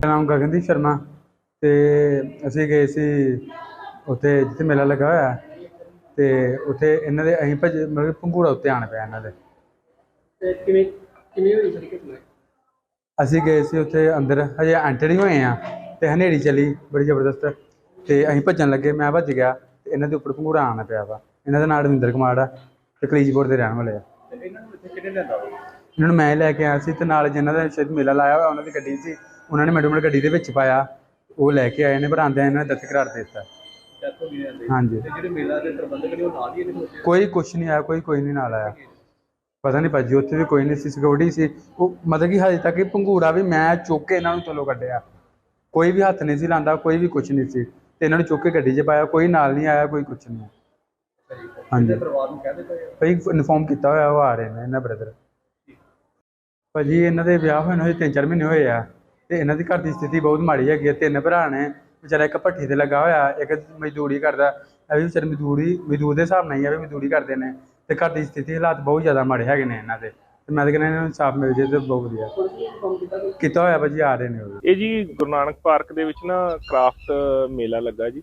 ਮੇਰਾ ਨਾਮ ਗਗਨਦੀਪ ਸ਼ਰਮਾ ਤੇ ਅਸੀਂ ਗਏ ਸੀ ਉੱਥੇ ਜਿੱਥੇ ਮੇਲਾ ਲੱਗਾ ਹੋਇਆ ਤੇ ਉੱਥੇ ਇਹਨਾਂ ਦੇ ਅਸੀਂ ਭੱਜ ਮਤਲਬ ਪੰਘੂੜਾ ਉੱਤੇ ਆਣ ਪਿਆ ਇਹਨਾਂ ਦੇ। ਤੇ ਕਿਵੇਂ ਕਿਵੇਂ ਹੋਈ ਸਾਰੀ ਘਟਨਾ? ਅਸੀਂ ਗਏ ਸੀ ਉੱਥੇ ਅੰਦਰ ਹਜੇ ਐਂਟਰ ਹੀ ਹੋਏ ਆ ਤੇ ਹਨੇਰੀ ਚਲੀ ਬੜੀ ਜ਼ਬਰਦਸਤ ਤੇ ਅਸੀਂ ਭੱਜਣ ਲੱਗੇ ਮੈਂ ਭੱਜ ਗਿਆ ਤੇ ਇਹਨਾਂ ਦੇ ਉੱਪਰ ਪੰਘੂੜਾ ਆਣਾ ਪਿਆ ਵਾ। ਇਹਨਾਂ ਦਾ ਨਾਮ ਰਵਿੰਦਰ ਕੁਮਾਰ ਆ ਤੇ ਕਲੀਜਪੁਰ ਦੇ ਰਹਿਣ ਵਾਲੇ ਆ। ਇਹਨਾਂ ਨੂੰ ਇੱਥੇ ਕਿਹਨੇ ਲਿਆਂਦਾ ਇਹਨਾਂ ਨੂੰ ਮੈਂ ਲੈ ਕੇ ਆਇਆ ਸੀ ਤੇ ਨਾਲ ਜਿਨ੍ਹਾਂ ਦਾ ਸ਼ਾਇਦ ਮੇਲਾ ਲਾਇਆ ਹੋਇਆ ਉਹਨਾਂ ਦੀ ਗੱਡੀ ਸੀ ਉਹਨਾਂ ਨੇ ਮੈਨੂੰ ਗੱਡੀ ਦੇ ਵਿੱਚ ਪਾਇਆ ਉਹ ਲੈ ਕੇ ਆਏ ਨੇ ਪਰ ਇਹਨਾਂ ਨੇ ਦਸਤ ਕਰਾਰ ਦੇ ਦਿੱਤਾ। ਹਾਂਜੀ। ਤੇ ਜਿਹੜੇ ਮੇਲਾ ਦੇ ਪ੍ਰਬੰਧਕ ਨੇ ਉਹ ਨਾਲ ਹੀ ਇਹਦੇ ਕੋਈ ਕੁਛ ਨਹੀਂ ਆਇਆ ਕੋਈ ਕੋਈ ਨਹੀਂ ਨਾਲ ਆਇਆ। ਪਤਾ ਨਹੀਂ ਭਾਜੀ ਉੱਥੇ ਵੀ ਕੋਈ ਨਹੀਂ ਸੀ ਸਿਕਿਉਰਿਟੀ ਸੀ। ਉਹ ਮਤਲਬ ਕਿ ਹਜੇ ਤੱਕ ਇਹ ਪੰਘੂੜਾ ਵੀ ਮੈਂ ਚੁੱਕ ਕੇ ਇਹਨਾਂ ਨੂੰ ਥੱਲੋਂ ਕੱਢਿਆ। ਕੋਈ ਵੀ ਹੱਥ ਨਹੀਂ ਸੀ ਲਾਂਦਾ ਕੋਈ ਵੀ ਕੁਛ ਨਹੀਂ ਸੀ। ਤੇ ਇਹਨਾਂ ਨੂੰ ਚੁੱਕ ਕੇ ਗੱਡੀ 'ਚ ਪਾਇਆ ਕੋਈ ਨਾਲ ਨਹੀਂ ਆਇਆ ਕੋਈ ਕੁਛ ਨਹੀਂ। ਹਾਂਜੀ। ਪਰਿਵਾਰ ਨੂੰ ਕਹਿ ਦਿੱਤਾ ਭਾਈ ਇਨਫੋਰਮ ਕੀਤਾ ਹੋਇਆ ਉਹ ਆ ਰਹੇ ਨੇ ਇਹਨਾਂ ਬ੍ਰਦਰ ਭਾਜੀ, ਇਹਨਾਂ ਦੇ ਵਿਆਹ ਹੋਏ ਨੂੰ ਹਜੇ ਤਿੰਨ ਚਾਰ ਮਹੀਨੇ ਹੋਏ ਆ ਤੇ ਇਹਨਾਂ ਦੀ ਘਰ ਦੀ ਸਥਿਤੀ ਬਹੁਤ ਮਾੜੀ ਹੈਗੀ ਆ। ਤਿੰਨ ਭਰਾ ਨੇ, ਵਿਚਾਰਾ ਇੱਕ ਭੱਠੀ ਤੇ ਲੱਗਾ ਹੋਇਆ, ਇੱਕ ਮਜ਼ਦੂਰੀ ਕਰਦਾ। ਇਹ ਵੀ ਵਿਚਾਰੇ ਮਜ਼ਦੂਰੀ, ਮਜ਼ਦੂਰ ਦੇ ਹਿਸਾਬ ਨਾਲ ਹੀ ਆ ਵੀ ਮਜ਼ਦੂਰੀ ਕਰਦੇ ਨੇ ਤੇ ਘਰ ਦੀ ਸਥਿਤੀ ਹਾਲਾਤ ਬਹੁਤ ਜ਼ਿਆਦਾ ਮਾੜੇ ਹੈਗੇ ਨੇ ਇਹਨਾਂ ਦੇ। ਤੇ ਮੈਂ ਤਾਂ ਕਹਿੰਦਾ ਇਹਨਾਂ ਨੂੰ ਇਨਸਾਫ ਮਿਲ ਜੇ ਤੇ ਬਹੁਤ ਵਧੀਆ। ਕੀਤਾ ਹੋਇਆ ਭਾਜੀ, ਆ ਰਹੇ ਨੇ ਉਹ ਇਹ ਜੀ ਗੁਰੂ ਨਾਨਕ ਪਾਰਕ ਦੇ ਵਿੱਚ ਨਾ ਕ੍ਰਾਫਟ ਮੇਲਾ ਲੱਗਾ ਜੀ।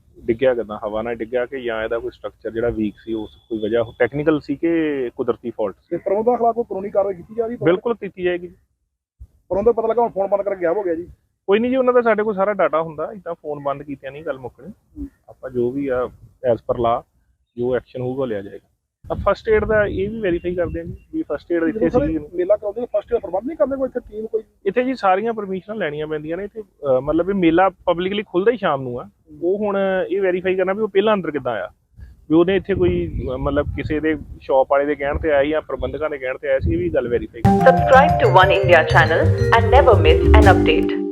ਡਿੱਗਿਆ ਕਿਦਾਂ? ਹਵਾ ਨਾਲ ਡਿੱਗਿਆ ਕਿ ਜਾਂ ਇਹਦਾ ਕੋਈ ਸਟਰਕਚਰ ਜਿਹੜਾ ਵੀਕ ਸੀ ਉਸ ਕੋਈ ਵਜ੍ਹਾ ਟੈਕਨੀਕਲ ਸੀ ਕਿ ਕੁਦਰਤੀ ਫਾਲਟ ਸੀ? ਤੇ ਪ੍ਰਬੰਧਕ ਖਿਲਾਫ ਕੋਈ ਕਾਨੂੰਨੀ ਕਾਰਵਾਈ ਕੀਤੀ ਜਾ ਰਹੀ ਬਿਲਕੁਲ ਕੀਤੀ ਜਾਏਗੀ ਪ੍ਰਬੰਧਕ ਪਤਾ ਲੱਗਾ ਹੁਣ ਫੋਨ ਬੰਦ ਕਰਕੇ ਗਿਆ ਹੋ ਗਿਆ ਜੀ। ਕੋਈ ਨਹੀਂ ਜੀ ਉਹਨਾਂ ਦਾ ਸਾਡੇ ਕੋਲ ਸਾਰਾ ਡਾਟਾ ਹੁੰਦਾ। ਇਦਾਂ ਫੋਨ ਬੰਦ ਕੀਤਿਆਂ ਨਹੀਂ ਗੱਲ ਮੁੱਕਣੀ। ਆਪਾਂ ਜੋ ਵੀ ਆ ਐਸ ਪਰ ਲਾ ਜੋ ਐਕਸ਼ਨ ਹੋਊਗਾ ਲਿਆ ਜਾਏਗਾ। ਆ ਫਸਟ ਏਡ ਦਾ ਇਹ ਵੀ ਵੈਰੀਫਾਈ ਕਰਦੇ ਹਾਂ ਜੀ ਵੀ ਫਸਟ ਏਡ ਇੱਥੇ ਸੀ ਮੇਲਾ ਕਰਾਉਂਦੇ ਫਸਟ ਏਡ ਪ੍ਰਬੰਧ ਨਹੀਂ ਕਰਦੇ ਕੋਈ ਇੱਥੇ ਟੀਮ ਕੋਈ? ਇੱਥੇ ਜੀ ਸਾਰੀਆਂ ਪਰਮਿਸ਼ਨਾਂ ਲੈਣੀਆਂ ਪੈਂਦੀਆਂ ਨੇ। ਇੱਥੇ ਮਤਲਬ ਵੀ ਮੇਲਾ ਪਬਲਿਕਲੀ ਖੁੱਲਦਾ ਹੀ ਸ਼ਾਮ ਨੂੰ ਆ। ਉਹ ਹੁਣ ਇਹ ਵੈਰੀਫਾਈ ਕਰਨਾ ਵੀ ਉਹ ਪਹਿਲਾਂ ਅੰਦਰ ਕਿੱਦਾਂ ਆਇਆ ਵੀ ਉਹਨੇ ਇੱਥੇ ਕੋਈ, ਮਤਲਬ ਕਿਸੇ ਦੇ ਸ਼ਾਪ ਵਾਲੇ ਦੇ ਕਹਿਣ ਤੇ ਆਇਆ ਜਾਂ ਪ੍ਰਬੰਧਕਾਂ ਦੇ ਕਹਿਣ ਤੇ ਆਇਆ ਸੀ, ਇਹ ਵੀ ਗੱਲ verify Subscribe to One India channel and never miss an update.